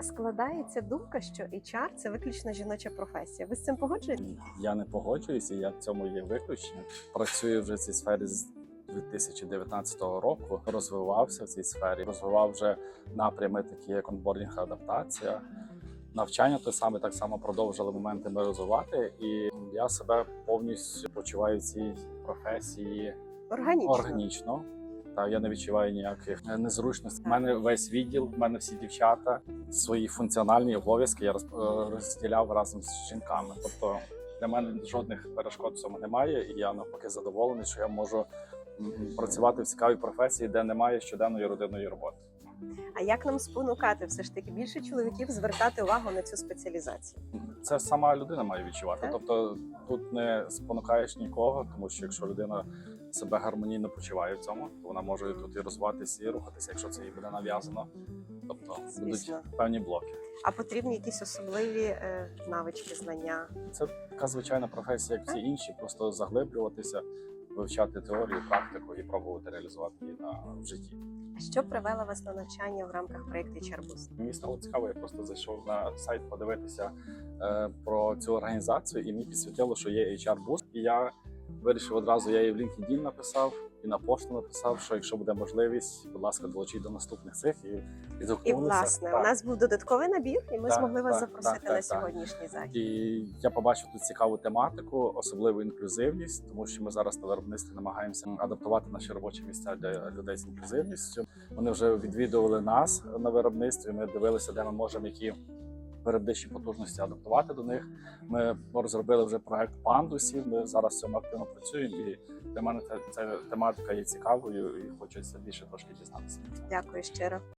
складається думка, що HR – це виключно жіноча професія. Ви з цим погоджуєтесь? Я не погоджуюся, я в цьому є виключення. Працюю вже в цій сфері з 2019 року. Розвивався в цій сфері, розвивав вже напрями, такі як онбордінг, адаптація. Навчання те саме так само продовжили моментами розвивати, і я себе повністю почуваю в цій професії Органічно. органічно. Та я не відчуваю ніяких е, незручностей. У мене весь відділ, у мене всі дівчата, свої функціональні обов'язки я е, розділяв разом з жінками. Тобто для мене жодних перешкод в цьому немає, і я навпаки задоволений, що я можу працювати в цікавій професії, де немає щоденної родинної роботи. А як нам спонукати все ж таки більше чоловіків звертати увагу на цю спеціалізацію? Це сама людина має відчувати. Так. Тобто тут не спонукаєш нікого, тому що якщо людина себе гармонійно почуває в цьому, то вона може тут і розвиватися, і рухатися, якщо це їй буде нав'язано. Тобто Звісно. будуть певні блоки. А потрібні якісь особливі е, навички, знання? Це така звичайна професія, як всі інші, просто заглиблюватися, вивчати теорію, практику і пробувати реалізувати її на в житті. Що привело вас на навчання в рамках проєкту HR Мені стало цікаво, я просто зайшов на сайт подивитися е, про цю організацію, і мені підсвітило, що є HR Boost. І я вирішив одразу, я їй в LinkedIn написав і на пошту написав, що якщо буде можливість, будь ласка, долучіть до наступних цих і І власне Так. у нас був додатковий набір, і ми Так, змогли вас так, запросити так, на так, сьогоднішній захід. І я побачив тут цікаву тематику, особливу інклюзивність, тому що ми зараз на виробництві намагаємося адаптувати наші робочі місця для людей з інклюзивністю. Вони вже відвідували нас на виробництві. Ми дивилися, де ми можемо які виробничі потужності адаптувати до них. Ми розробили вже проект пандусів. Ми зараз в цьому активно працюємо. І для мене ця тематика є цікавою і хочеться більше трошки дізнатися. Дякую щиро.